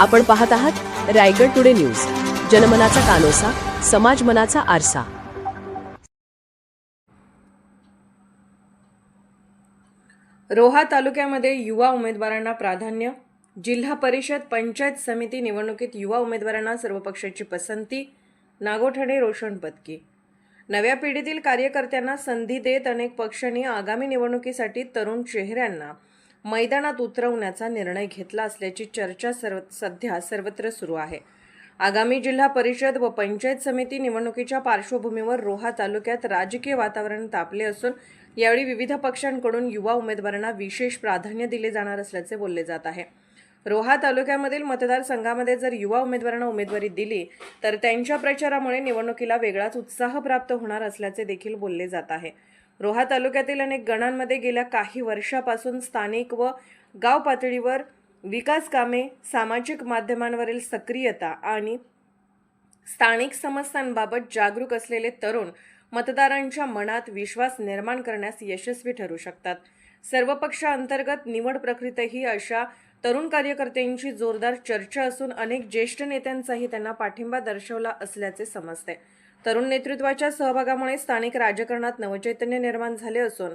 आपण पाहत आहात रायगड टुडे न्यूज. जनमनाचा कानोसा समाज मनाचा आरसा. रोहा तालुक्यामध्ये युवा उमेदवारांना प्राधान्य जिल्हा परिषद पंचायत समिती निवडणुकीत युवा उमेदवारांना सर्व पक्षाची पसंती नागोठणे रोशन पत्की नव्या पिढीतील कार्यकर्त्यांना संधी देत अनेक पक्षांनी आगामी निवडणुकीसाठी तरुण चेहऱ्यांना मैदानात उतरवण्याचा निर्णय घेतला असल्याची चर्चा सर्व सध्या सर्वत्र सुरू आहे. आगामी जिल्हा परिषद व पंचायत समिती निवडणुकीच्या पार्श्वभूमीवर रोहा तालुक्यात राजकीय वातावरण तापले असून यावेळी विविध पक्षांकडून युवा उमेदवारांना विशेष प्राधान्य दिले जाणार असल्याचे बोलले जात आहे. रोहा तालुक्यामधील मतदारसंघामध्ये जर युवा उमेदवारांना उमेदवारी दिली तर त्यांच्या प्रचारामुळे निवडणुकीला वेगळाच उत्साह प्राप्त होणार असल्याचे देखील बोलले जात आहे. रोहा तालुक्यातील अनेक गणांमध्ये गेल्या काही वर्षापासून स्थानिक व गाव पातळीवर विकास कामे सामाजिक माध्यमांवरील सक्रियता आणि स्थानिक समस्यांबाबत जागरूक असलेले तरुण मतदारांच्या मनात विश्वास निर्माण करण्यास यशस्वी ठरू शकतात. सर्व पक्षांतर्गत निवड प्रक्रियेतही अशा तरुण कार्यकर्त्यांची जोरदार चर्चा असून अनेक ज्येष्ठ नेत्यांचाही त्यांना पाठिंबा दर्शवला असल्याचे समजते. तरुण नेतृत्वाच्या सहभागामुळे स्थानिक राजकारणात नवचैतन्य निर्माण झाले असून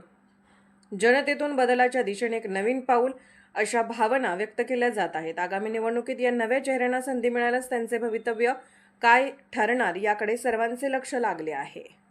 जनतेतून बदलाच्या दिशेने एक नवीन पाऊल अशा भावना व्यक्त केल्या जात आहेत. आगामी निवडणुकीत या नव्या चेहऱ्यांना संधी मिळाल्यास त्यांचे भवितव्य काय ठरणार याकडे सर्वांचे लक्ष लागले आहे.